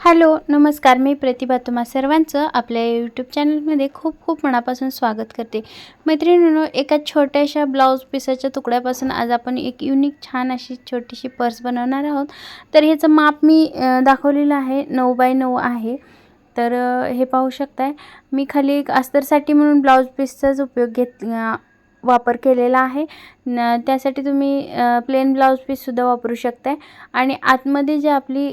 Hello नमस्कार. मी प्रतिभा तुम्हा सर्वांचं आपल्या यूट्यूब चॅनलमध्ये खूप खूप मनापासून स्वागत करते. मैत्रिणींनो एका छोट्याशा ब्लाऊज पिसाच्या तुकड्यापासून आज आपण एक युनिक छान अशी छोटीशी पर्स बनवणार आहोत. तर ह्याचं माप मी दाखवलेलं आहे. नऊ बाय नऊ आहे. तर हे पाहू शकताय. मी खाली एक अस्तरसाठी म्हणून ब्लाऊज पीसचाच उपयोग घेत वापर केलेला आहे. न त्यासाठी तुम्ही प्लेन ब्लाऊज पीससुद्धा वापरू शकताय. आणि आतमध्ये जी आपली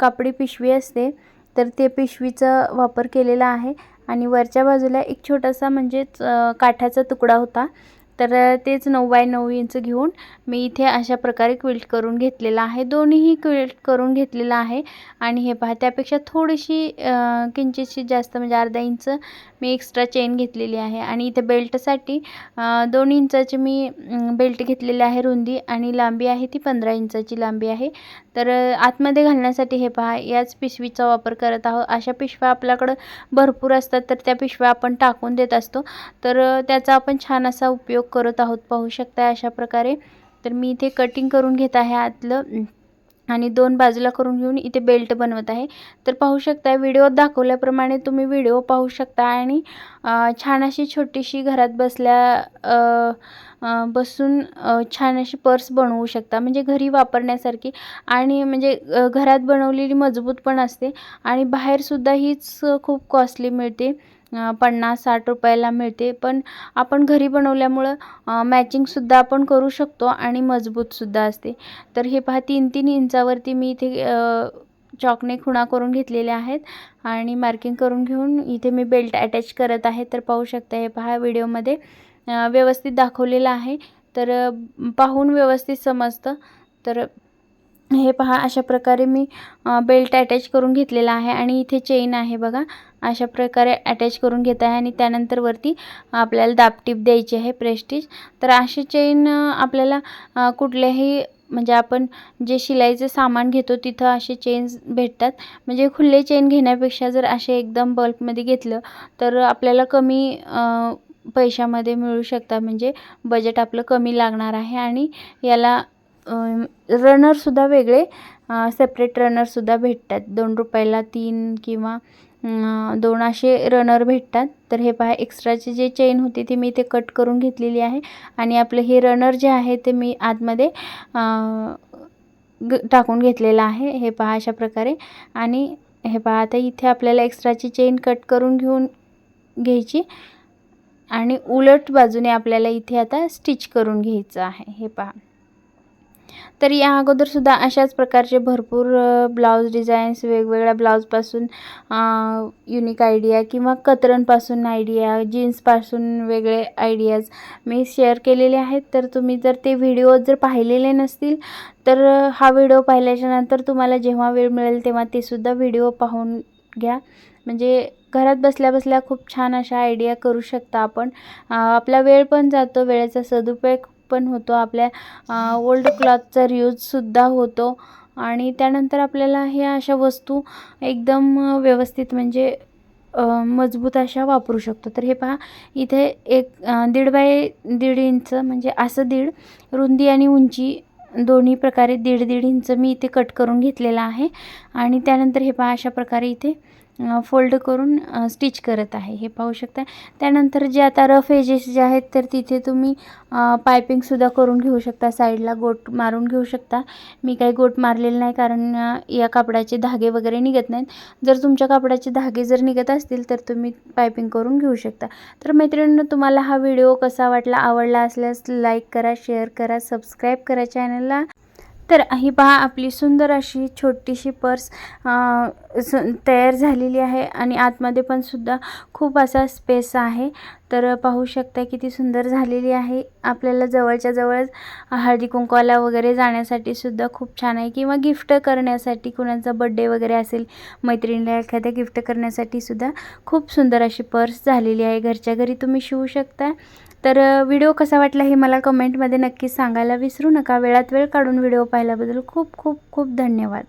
कापडी पिशवी असते तर ते पिशवीचा वापर केलेला आहे. आणि वरच्या बाजूला एक छोटासा म्हणजेच काठाचा तुकडा होता. तर तेच नऊ बाय नऊ इंच घेऊन मी इथे अशा प्रकारे क्विल्ट करून घेतलेला आहे. दोन्हीही क्विल्ट करून घेतलेला आहे. आणि हे पहा त्यापेक्षा थोडीशी किंचितशी जास्त म्हणजे अर्धा इंच मी एक्स्ट्रा चेन घेतलेली आहे. आणि इथे बेल्टसाठी दोन इंचाची मी बेल्ट घेतलेली आहे रुंदी आणि लांबी आहे ती पंधरा इंचाची लांबी आहे. तर आतमध्ये घालण्यासाठी हे पहा याच पिशवीचा वापर करत आहोत. अशा पिशव्या आपल्याकडं भरपूर असतात तर त्या पिशव्या आपण टाकून देत असतो. तर त्याचा आपण छान असा उपयोग करत आहोत पाहू शकता अशा प्रकारे. तर मी इथे कटिंग करून घेत आहे आतलं. आणि दोन बाजूला करून घेऊन इथे बेल्ट बनवत आहे. तर पाहू शकता व्हिडिओत दाखवल्याप्रमाणे तुम्ही व्हिडिओ पाहू शकता. आणि छान अशी छोटीशी घरात बसल्या बसून छान अशी पर्स बनवू शकता. म्हणजे घरी वापरण्यासारखी. आणि म्हणजे घरात बनवलेली मजबूत पण असते. आणि बाहेरसुद्धा हीच खूप कॉस्टली मिळते. पन्नास साठ रुपयाला मिळते. पण आपण घरी बनवल्यामुळं मॅचिंगसुद्धा आपण करू शकतो आणि मजबूतसुद्धा असते. तर हे पहा तीन तीन इंचावरती मी इथे चॉकने खुणा करून घेतलेल्या आहेत आणि मार्किंग करून घेऊन इथे मी बेल्ट अटॅच करत आहे. तर पाहू शकता हे पहा व्हिडिओमध्ये व्यवस्थित दाखवलेलं आहे. तर पाहून व्यवस्थित समजतं. तर हे पहा अशा प्रकारे मी बेल्ट अटॅच करून घेतलेला आहे आणि इथे चेन आहे बघा. अशा प्रकारे अटॅच करून घेत आहे आणि त्यानंतर वरती आपल्याला दाबटीप द्यायची आहे प्रेस्टीज तर अशी चेन आपल्याला कुठल्याही म्हणजे आपण जे शिलाईचं सामान घेतो तिथं असे चेन्स भेटतात. म्हणजे खुले चेन घेण्यापेक्षा जर असे एकदम बल्कमध्ये घेतलं तर आपल्याला कमी पैशामध्ये मिळू शकतात. म्हणजे बजेट आपलं कमी लागणार आहे आणि याला रनरसुद्धा वेगळे सेपरेट रनरसुद्धा भेटतात. दोन रुपयाला तीन किंवा दोन असे रनर भेटतात. तर हे पहा एक्स्ट्राची जे चेन होती ती मी इथे कट करून घेतलेली आहे. आणि आपलं हे रनर जे आहे ते मी आतमध्ये ग टाकून घेतलेलं आहे. हे पहा अशा प्रकारे. आणि हे पहा आता इथे आपल्याला एक्स्ट्राची चेन कट करून घेऊन घ्यायची. आणि उलट बाजूने आपल्याला इथे आता स्टिच करून घ्यायचं आहे. हे पहा. तर या अगोदरसुद्धा अशाच प्रकारचे भरपूर ब्लाऊज डिझाईन्स वेगवेगळ्या ब्लाऊजपासून युनिक आयडिया किंवा कतरणपासून आयडिया जीन्सपासून वेगळे आयडियाज मी शेअर केलेले आहेत. तर तुम्ही जर ते व्हिडिओ जर पाहिलेले नसतील तर हा व्हिडिओ पाहिल्याच्यानंतर तुम्हाला जेव्हा वेळ मिळेल तेव्हा ते सुद्धा व्हिडिओ पाहून घ्या. म्हणजे घरात बसल्या बसल्या खूप छान अशा आयडिया करू शकता आपण. आपला वेळ पण जातो वेळेचा सदुपयोग पण होतो. आपल्या ओल्ड क्लॉथचा रियूजसुद्धा होतो. आणि त्यानंतर आपल्याला ह्या अशा वस्तू एकदम व्यवस्थित म्हणजे मजबूत अशा वापरू शकतो. तर हे पहा इथे एक दीड बाय दीड इंच म्हणजे असं दीड रुंदी आणि उंची दोन्ही प्रकारे दीड दीड इंच मी इथे कट करून घेतलेला आहे. आणि त्यानंतर हे पहा अशा प्रकारे इथे फोल्ड करून स्टिच करत आहे. हे पाहू शकता. त्यानंतर जे आता रफ एजेस जे आहेत तर तिथे तुम्ही पायपिंगसुद्धा करून घेऊ शकता. साईडला गोट मारून घेऊ शकता. मी काही गोट मारलेलं नाही कारण या कापडाचे धागे वगैरे निघत नाहीत. जर तुमच्या कापडाचे धागे जर निघत असतील तर तुम्ही पायपिंग करून घेऊ शकता. तर मैत्रिणींनो तुम्हाला हा व्हिडिओ कसा वाटला आवडला असल्यास लाईक करा शेअर करा सबस्क्राईब करा चॅनलला तर ही पहा आपली सुंदर अशी छोटीशी पर्स तयार झालेली आहे आणि आतमध्ये पण सुद्धा खूप असा स्पेस आहे. तर पाहू शकता किती सुंदर झालेली आहे. आपल्याला जवळच्या जवळच हळदी कुंकवाला वगैरे जाण्यासाठी सुद्धा खूप छान आहे. किंवा गिफ्ट करण्यासाठी कुणाचा बड्डे वगैरे असेल मैत्रिणीला एखाद्या गिफ्ट करण्यासाठी सुद्धा खूप सुंदर अशी पर्स झालेली आहे. घरच्या घरी तुम्ही शिवू शकता. तर व्हिडिओ कसा वाटला हे मला कमेंटमध्ये नक्कीच सांगायला विसरू नका. वेळात वेळ काढून व्हिडिओ पाहिल्याबद्दल खूप खूप खूप धन्यवाद.